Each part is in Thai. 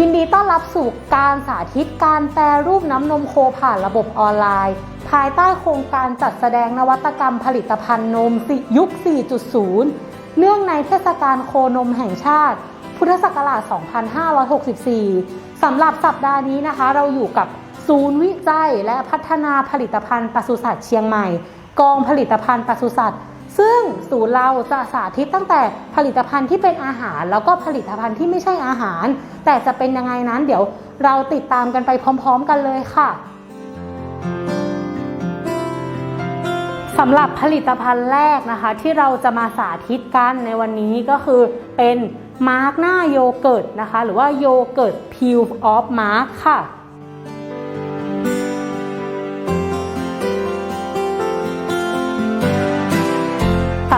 ยินดีต้อนรับสู่การสาธิตการแปรรูปน้ำนมโคผ่านระบบออนไลน์ ภายใต้โครงการจัดแสดงนวัตกรรมผลิตภัณฑ์นมยุค 4.0 เนื่องในเทศกาลโคนมแห่งชาติ พุทธศักราช 2564 สำหรับสัปดาห์นี้นะคะ เราอยู่กับศูนย์วิจัยและพัฒนาผลิตภัณฑ์ปศุสัตว์เชียงใหม่ กองผลิตภัณฑ์ปศุสัตว์ ซึ่งศูนย์เราจะสาธิตตั้งแต่ผลิตภัณฑ์ที่เป็นอาหาร แล้วก็ผลิตภัณฑ์ที่ไม่ใช่อาหาร แต่จะเป็นยังไงนั้นเดี๋ยวเราติดตามกันไปพร้อม ๆ กันเลยค่ะสำหรับผลิตภัณฑ์แรกนะคะ ที่เราจะมาสาธิตกันในวันนี้ก็คือเป็นมาร์กหน้าโยเกิร์ตนะคะ หรือว่าโยเกิร์ตพิวออฟมาร์กค่ะ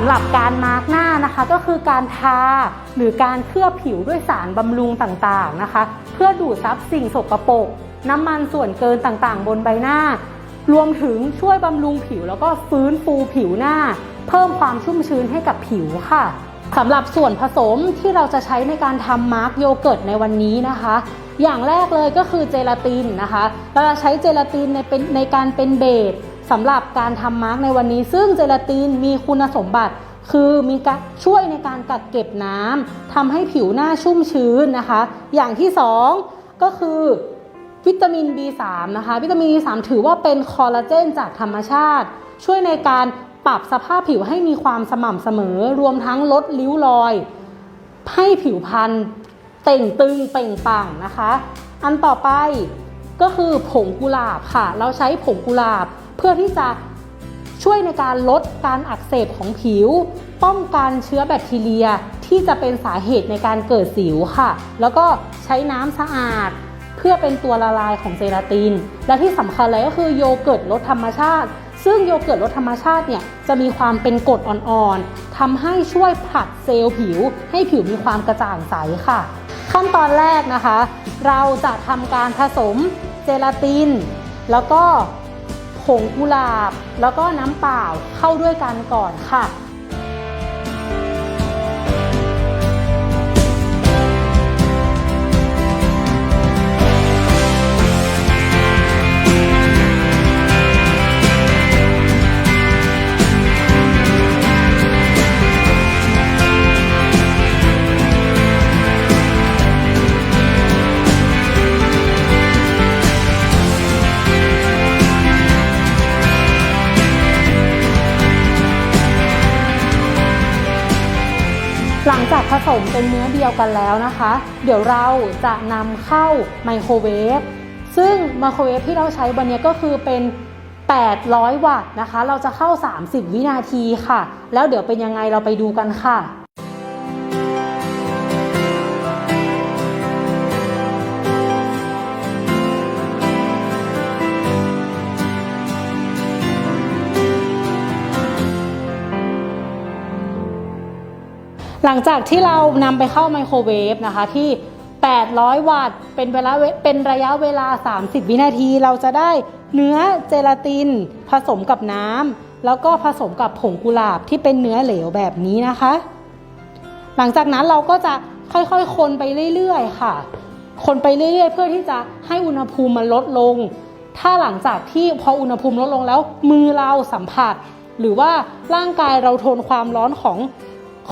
ำหรับการมาร์กหน้านะคะก็คือการทาหรือการเคลือบผิวด้วยสารบำรุงต่างๆนะคะ เพื่อดูดซับสิ่งสกปรกน้ำมันส่วนเกินต่างๆ บนใบหน้า รวมถึงช่วยบำรุงผิวแล้วก็ฟื้นฟูผิวหน้า เพิ่มความชุ่มชื้นให้กับผิวค่ะสำหรับส่วนผสมที่เราจะใช้ในการทำมาร์กโยเกิร์ตในวันนี้นะคะ อย่างแรกเลยก็คือเจลาตินนะคะ เราจะใช้เจลาตินในเป็นในการเป็นเบส สำหรับการทำมาร์กในวันนี้ ซึ่งเจลาตินมีคุณสมบัติ คือมีการช่วยในการกักเก็บน้ำทำให้ผิวหน้าชุ่มชื้นนะคะ อย่างที่สองก็คือวิตามิน B3 นะคะ วิตามิน B3 ถือว่าเป็นคอลลาเจนจากธรรมชาติ ช่วยในการปรับสภาพผิวให้มีความสม่ำเสมอ รวมทั้งลดริ้วรอย ให้ผิวพรรณเต่งตึงเป่งปังนะคะ อันต่อไปก็คือผงกุหลาบค่ะ เราใช้ผงกุหลาบ เพื่อที่จะช่วยในการลดการอักเสบของผิว ป้องกันเชื้อแบคทีเรียที่จะเป็นสาเหตุในการเกิดสิวค่ะ แล้วก็ใช้น้ำสะอาด เพื่อเป็นตัวละลายของเจลาติน และที่สำคัญเลยก็คือโยเกิร์ตรสธรรมชาติ ซึ่งโยเกิร์ตรสธรรมชาติเนี่ยจะมีความเป็นกรดอ่อนๆทำให้ช่วยผลัดเซลล์ผิว ให้ผิวมีความกระจ่างใสค่ะ ขั้นตอนแรกนะคะ เราจะทำการผสมเจลาติน แล้วก็ ผงกุหลาบ แล้วก็น้ำเปล่าเข้าด้วยกันก่อนค่ะ เป็นเนื้อเดียวกันแล้วนะคะ เดี๋ยวเราจะนำเข้าไมโครเวฟซึ่งไมโครเวฟที่เราใช้วันนี้ก็คือเป็น 800 วัตต์นะคะ เราจะเข้า 30 วินาทีค่ะ แล้วเดี๋ยวเป็นยังไงเราไปดูกันค่ะ หลังจากที่เรานำไปเข้าไมโครเวฟนะคะที่ 800 วัตต์ เป็นเวลาเป็นระยะเวลา 30 วินาที เราจะได้เนื้อเจลาติน ผสมกับน้ำแล้วก็ผสมกับผงกุหลาบที่เป็นเนื้อเหลวแบบนี้นะคะ หลังจากนั้นเราก็จะค่อยๆ คนไปเรื่อยๆ ค่ะ คนไปเรื่อยๆ เพื่อที่จะให้อุณหภูมิมันลดลง ถ้าหลังจากที่พออุณหภูมิลดลงแล้ว มือเราสัมผัส หรือว่าร่างกายเราทนความร้อนของ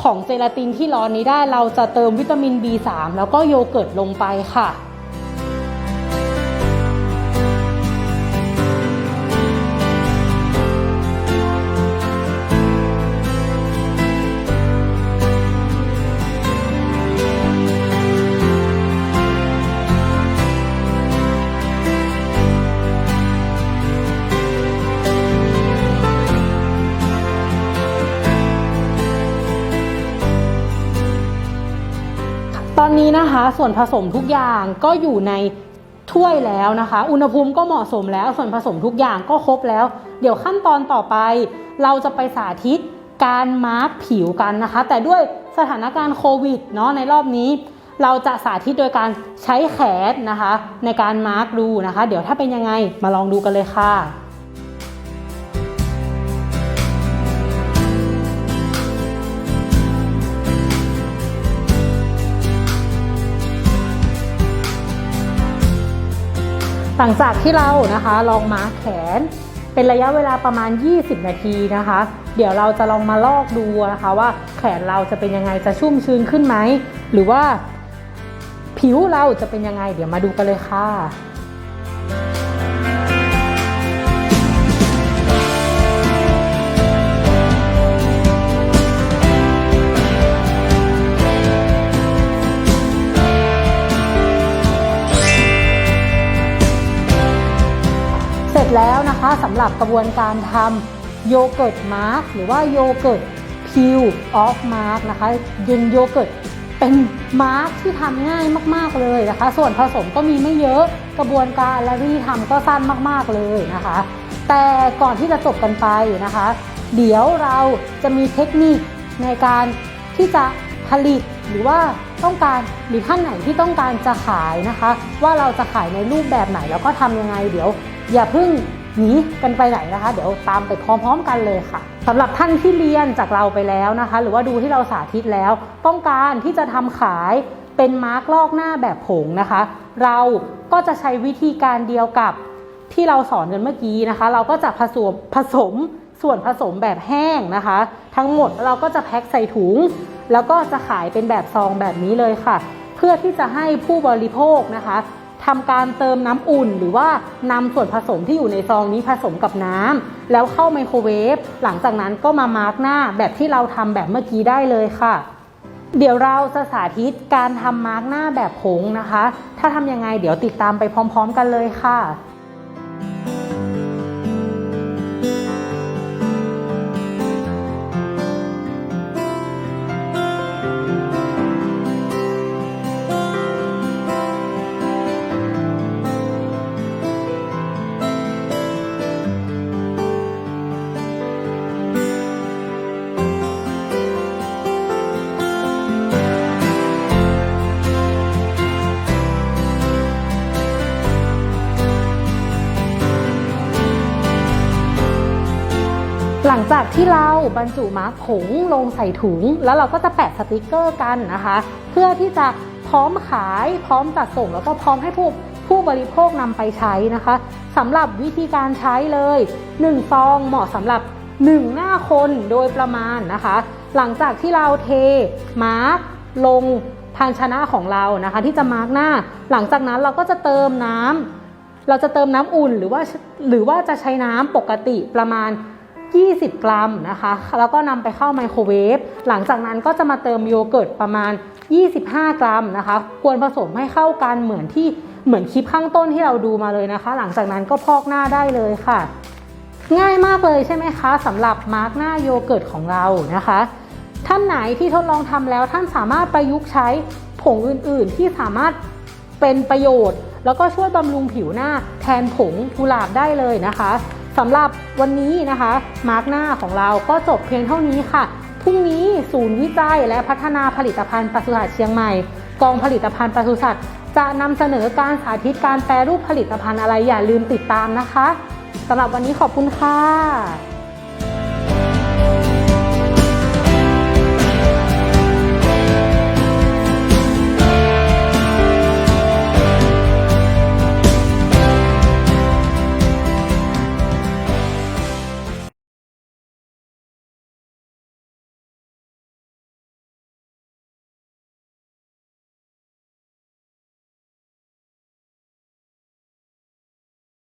ของเจลาตินที่ร้อนนี้ได้เราจะเติมวิตามิน B3 แล้วก็โยเกิร์ตลงไปค่ะ นี้นะคะ ส่วนผสมทุกอย่างก็อยู่ในถ้วยแล้วนะคะ อุณหภูมิก็เหมาะสมแล้ว ส่วนผสมทุกอย่างก็ครบแล้ว เดี๋ยวขั้นตอนต่อไป เราจะไปสาธิตการมาร์กผิวกันนะคะ แต่ด้วยสถานการณ์โควิดเนาะในรอบนี้ เราจะสาธิตโดยการใช้แขนนะคะ ในการมาร์กดูนะคะ เดี๋ยวถ้าเป็นยังไงมาลองดูกันเลยค่ะ หลังจากที่เรานะคะลองมาแขน เป็นระยะเวลาประมาณ 20 นาทีนะคะ เดี๋ยวเราจะลองมาลอกดูนะคะว่าแขนเราจะเป็นยังไงจะชุ่มชื้นขึ้นไหมหรือว่าผิวเราจะเป็นยังไง เดี๋ยวมาดูกันเลยค่ะ สำหรับกระบวนการทำโยเกิร์ตมาร์กหรือว่าโยเกิร์ตพิวออฟมาร์กนะคะยินโยเกิร์ตเป็นมาร์กที่ทำง่ายมากๆเลยนะคะ ส่วนผสมก็มีไม่เยอะกระบวนการและวิธีทำก็สั้นมากๆเลยนะคะ แต่ก่อนที่จะจบกันไปนะคะ เดี๋ยวเราจะมีเทคนิคในการที่จะผลิตหรือว่าต้องการหรือท่านไหนที่ต้องการจะขายนะคะ ว่าเราจะขายในรูปแบบไหนแล้วก็ทำยังไงเดี๋ยว อย่าเพิ่ง หนีกันไปไหนนะคะ เดี๋ยวตามไปพร้อมๆกันเลยค่ะสำหรับท่านที่เรียนจากเราไปแล้วนะคะ หรือว่าดูที่เราสาธิตแล้ว ต้องการที่จะทำขายเป็นมาร์กลอกหน้าแบบผงนะคะ เราก็จะใช้วิธีการเดียวกับที่เราสอนกันเมื่อกี้นะคะ เราก็จะผสมผสมส่วนผสมแบบแห้งนะคะ ทั้งหมดเราก็จะแพ็คใส่ถุง แล้วก็จะขายเป็นแบบซองแบบนี้เลยค่ะ เพื่อที่จะให้ผู้บริโภคนะคะ ทำการเติมน้ำอุ่น หรือว่านำส่วนผสมที่อยู่ในซองนี้ผสมกับน้ำแล้วเข้าไมโครเวฟหลังจากนั้นก็มามาร์กหน้าแบบที่เราทำแบบเมื่อกี้ได้เลยค่ะ เดี๋ยวเราจะสาธิตการทำมาร์กหน้าแบบผงนะคะ ถ้าทำยังไงเดี๋ยวติดตามไปพร้อม ๆ กันเลยค่ะ ลังจากที่เราบรรจุมาร์กผงลงใส่ถุง แล้วเราก็จะแปะสติกเกอร์กันนะคะ เพื่อที่จะพร้อมขายพร้อมจัดส่ง แล้วก็พร้อมให้ผู้ผู้บริโภคนำไปใช้นะคะสำหรับวิธีการใช้เลย 1 ซองเหมาะสำหรับ 1 หน้าคนโดยประมาณนะคะ หลังจากที่เราเทมาร์กลงภาชนะของเรานะคะ ที่จะมาร์กหน้า หลังจากนั้นเราก็จะเติมน้ำเราจะเติมน้ำอุ่นหรือว่าหรือว่าจะใช้น้ำปกติประมาณ 20 กรัมนะคะ แล้วก็นำไปเข้าไมโครเวฟ หลังจากนั้นก็จะมาเติมโยเกิร์ตประมาณ 25 กรัมนะคะ ควรผสมให้เข้ากันเหมือนที่เหมือนคลิปข้างต้นที่เราดูมาเลยนะคะ หลังจากนั้นก็พอกหน้าได้เลยค่ะ ง่ายมากเลยใช่ไหมคะสำหรับมาร์กหน้าโยเกิร์ตของเรานะคะ ท่านไหนที่ทดลองทำแล้วท่านสามารถประยุกต์ใช้ผงอื่นๆ ที่สามารถเป็นประโยชน์ แล้วก็ช่วยบำรุงผิวหน้าแทนผงกุหลาบได้เลยนะคะ สำหรับวันนี้นะคะ มาร์กหน้าของเราก็จบเพียงเท่านี้ค่ะ พรุ่งนี้ศูนย์วิจัยและพัฒนาผลิตภัณฑ์ปศุสัตว์เชียงใหม่ กองผลิตภัณฑ์ปศุสัตว์จะนำเสนอการสาธิตการแปรรูปผลิตภัณฑ์อะไรอย่าลืมติดตามนะคะสำหรับวันนี้ขอบคุณค่ะ